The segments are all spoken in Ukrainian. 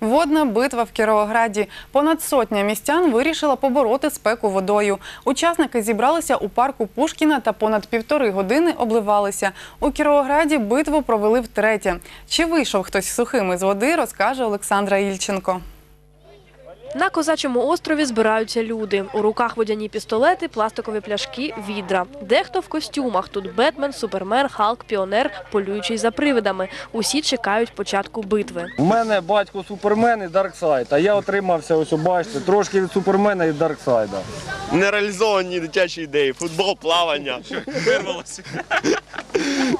Водна битва в Кіровограді. Понад сотня містян вирішила побороти спеку водою. Учасники зібралися у парку Пушкіна та понад півтори години обливалися. У Кіровограді битву провели втретє. Чи вийшов хтось сухим із води, розкаже Олександра Ільченко. На козачому острові збираються люди. У руках водяні пістолети, пластикові пляшки, відра. Дехто в костюмах. Тут Бетмен, Супермен, Халк, Піонер, полюючий за привидами. Усі чекають початку битви. У мене батько Супермен і Дарксайд, а я отримався, ось бачите, трошки від Супермена і Дарксайда. нереалізовані дитячі ідеї. Футбол, плавання. Вирвалося.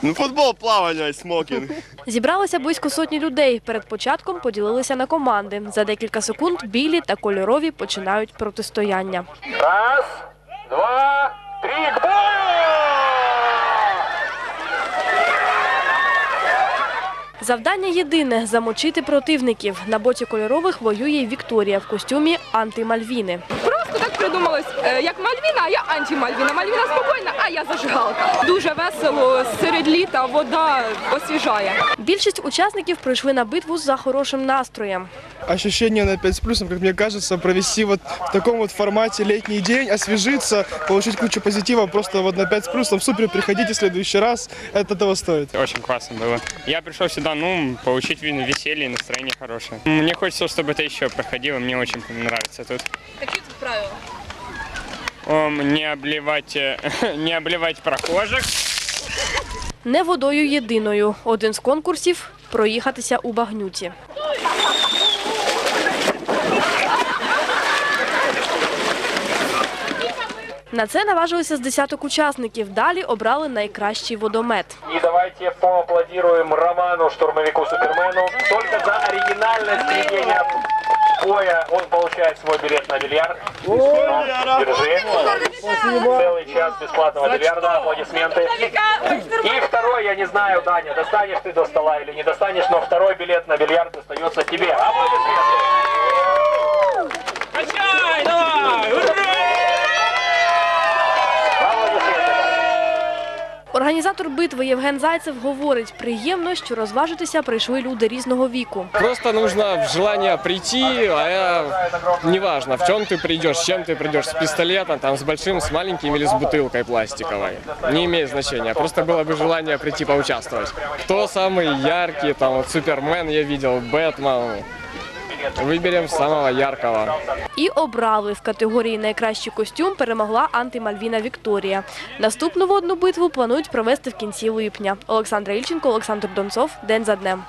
Ну, футбол, плавання, смокінг. Зібралося близько сотні людей. Перед початком поділилися на команди. За декілька секунд білі та кольорові починають протистояння. Раз, два, три, к бою! Завдання єдине замочити противників. На боці кольорових воює Вікторія в костюмі антимальвіни. Просто так придумалось, е, як Мальвіна, а я антимальвіна. Мальвіна спокійна, а я зажигалка. Дуже весело, серед літа вода освіжає. Більшість учасників прийшли на битву за хорошим настроєм. ощущение на 5 с плюсом, как мне кажется, провести вот в таком вот формате летний день, освежиться, получить кучу позитива просто вот на 5 с плюсом. Супер, приходите в следующий раз, это того стоит. Очень классно было. Я пришел сюда, ну, получить вин- веселье и настроение хорошее. Мне хочется, чтобы это еще проходило, мне очень нравится тут. Такі тут правила. Ом, не обливать, э, не обливать прохожих. Не водою єдиною. Один з конкурсів проїхатися у багнюці. На це наважилися з десяток учасників. Далі обрали найкращий водомет. И давайте поаплодируем Роману, штурмовику Супермену. Только за оригинальность ведения боя он получает свой билет на бильярд. Держи. Целый час бесплатного бильярда. Аплодисменты. И второй, я не знаю, Даня, достанешь ты до стола или не достанешь, но второй билет на бильярд достается тебе. Аплодисменты. Аплодисменты. Організатор битви Євген Зайцев говорить, приємно, що розважитися прийшли люди різного віку. Просто нужно в желание прийти, а я... неважно, в чем ты придешь, с чем ты придешь, с пистолетом, там, с большим, с маленьким или с бутылкой пластиковой. Не имеет значения, просто было бы желание прийти поучаствовать. Кто самый яркий, там, вот Супермен я видел, Бэтмен. Выберем самого яркого. І обрали в категорії найкращий костюм перемогла антимальвіна Вікторія. Наступну водну битву планують провести в кінці липня. Олександра Ільченко, Олександр Донцов. День за днем.